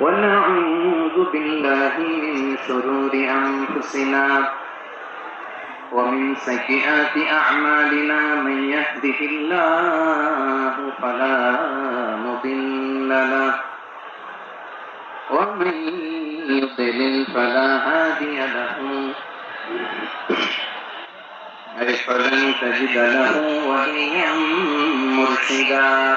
ونعوذ بالله من شرور أنفسنا ومن سيئات أعمالنا من يهده الله فلا مضل له ومن يضلل فلا هادي له فلن تجد له وليا مرشدا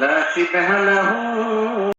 لا شبه له.